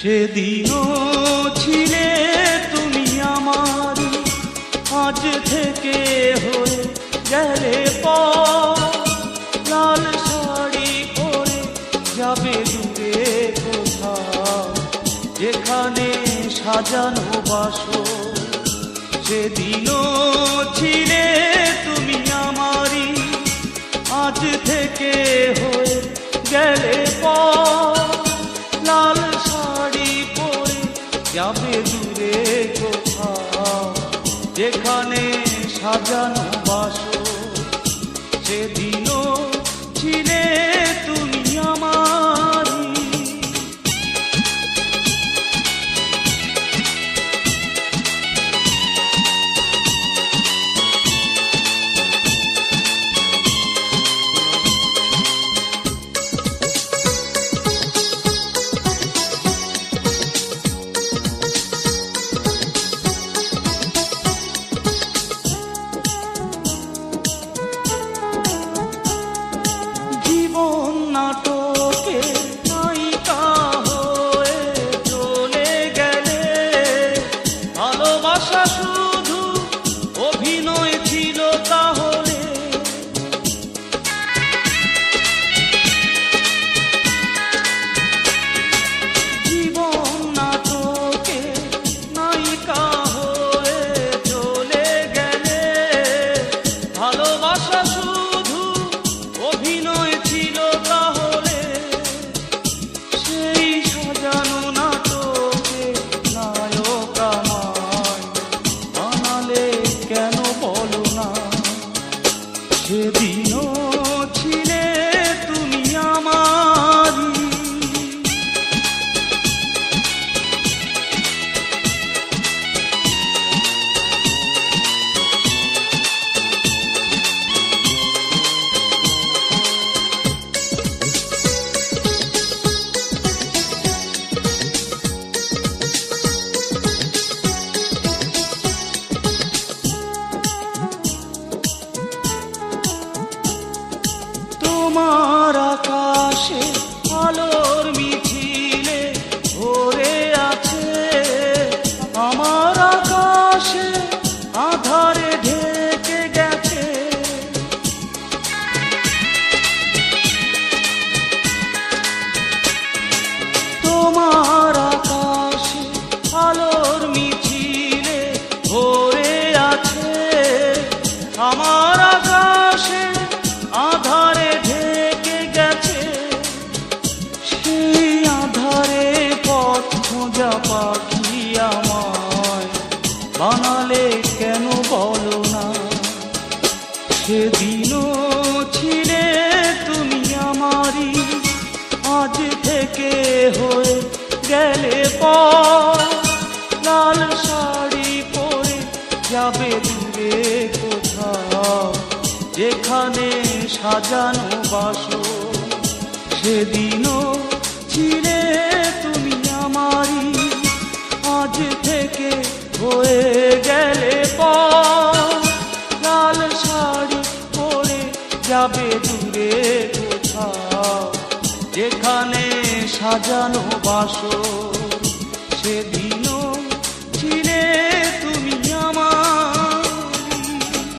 সেদিনও ছিলে তুমি আমার আজ থেকে হয়ে গেলে লাল শাড়ি পরে যাবে দূরে কোথাও। যেখানে সাজানো বাসো সেদিনও ছিলে যাবে দূরে কোথাও? যেখানে সাজানো বাসো সেদিনও ভালোবাসা আমায় বানালে কেন বলো না? ছিলে তুমি আজ থেকে হয়ে গেলে পর। লাল শাড়ি পরে যাবে দূরে কোথাও, যেখানে সাজানো বাসো সেদিনও ছিলে যেখানে সাজানো বাসো